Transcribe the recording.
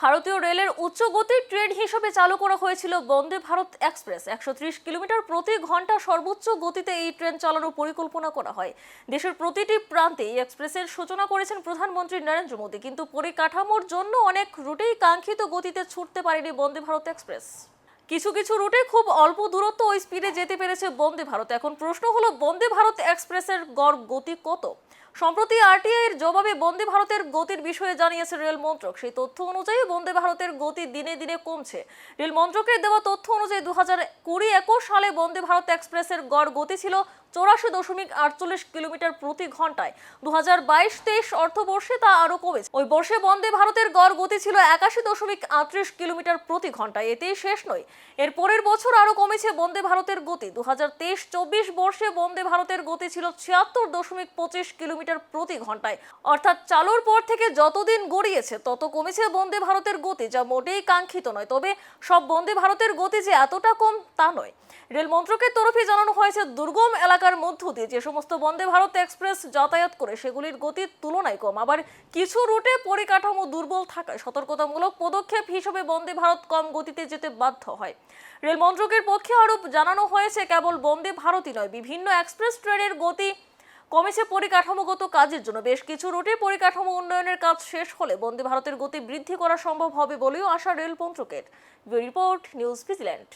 ভারতীয় রেলের উচ্চ গতির ট্রেন হিসেবে চালু করা হয়েছিল বন্দে ভারত এক্সপ্রেস। একশো ত্রিশ কিলোমিটার প্রতি ঘণ্টা সর্বোচ্চ গতিতে এই ট্রেন চালানোর পরিকল্পনা করা হয়। দেশের প্রতিটি প্রান্তে এই এক্সপ্রেসের সূচনা করেছেন প্রধানমন্ত্রী নরেন্দ্র মোদী। কিন্তু পরিকাঠামোর জন্য অনেক রুটেই কাঙ্ক্ষিত গতিতে ছুটতে পারেনি বন্দে ভারত এক্সপ্রেস। কিছু কিছু রুটে খুব অল্প দূরত্ব ওই স্পিডে যেতে পেরেছে বন্দে ভারত। এখন প্রশ্ন হলো, বন্দে ভারত এক্সপ্রেসের গড় গতি কত? সম্প্রতি আরটিআই এর জবাবে বন্দে ভারতের গতির বিষয়ে জানিয়েছে রেল মন্ত্রক। সেই তথ্য অনুযায়ী বন্দে ভারতের গতি দিনে দিনে কমছে। রেল মন্ত্রকের দেওয়া তথ্য অনুযায়ী দু হাজার কুড়ি একুশ সালে বন্দে ভারত এক্সপ্রেসের গড় গতি ছিল চৌরাশি দশমিক আটচল্লিশ কিলোমিটার প্রতি ঘন্টায়। দু হাজার বাইশ তেইশ অর্থবর্ষে তা আরও কমেছে। ওই বর্ষে বন্দে ভারতের গড় গতি ছিল একাশি দশমিক আটত্রিশ কিলোমিটার প্রতি ঘন্টায়। এতেই শেষ নয়। এর পরের বছর আরও কমেছে বন্দে ভারতের গতি। দু হাজার তেইশ চব্বিশ বর্ষে বন্দে ভারতের গতি ছিল ছিয়াত্তর দশমিক পঁচিশ কিলোমিটার প্রতি ঘন্টায়। অর্থাৎ চালুর পর থেকে যতদিন গড়িয়েছে, তত কমেছে বন্দে ভারতের গতি, যা মোটেই কাঙ্ক্ষিত নয়। তবে সব বন্দে ভারতের গতি যে এতটা কম তা নয়। রেল মন্ত্রকের তরফে জানানো হয়েছে, দুর্গম এলাকার মধ্য দিয়ে যে সমস্ত বন্দে ভারত এক্সপ্রেস যাতায়াত করে সেগুলির গতির তুলনায় কম। আবার কিছু রুটে পরিকাঠামো দুর্বল থাকায় সতর্কতামূলক পদক্ষেপ হিসেবে বন্দে ভারত কম গতিতে যেতে বাধ্য হয়। রেল মন্ত্রকের পক্ষে আরোপ জানানো হয়েছে, কেবল বন্দে ভারতই নয়, বিভিন্ন এক্সপ্রেস ট্রেনের গতি কমেছে পরিকাঠামোগত কাজের জন্য। বেশ কিছু রুটে পরিকাঠামো উন্নয়নের কাজ শেষ হলে বন্দে ভারতের গতি বৃদ্ধি করা সম্ভব হবে বলেও আশা রেল মন্ত্রকের রিপোর্ট, নিউজ ভিজিল্যান্ড।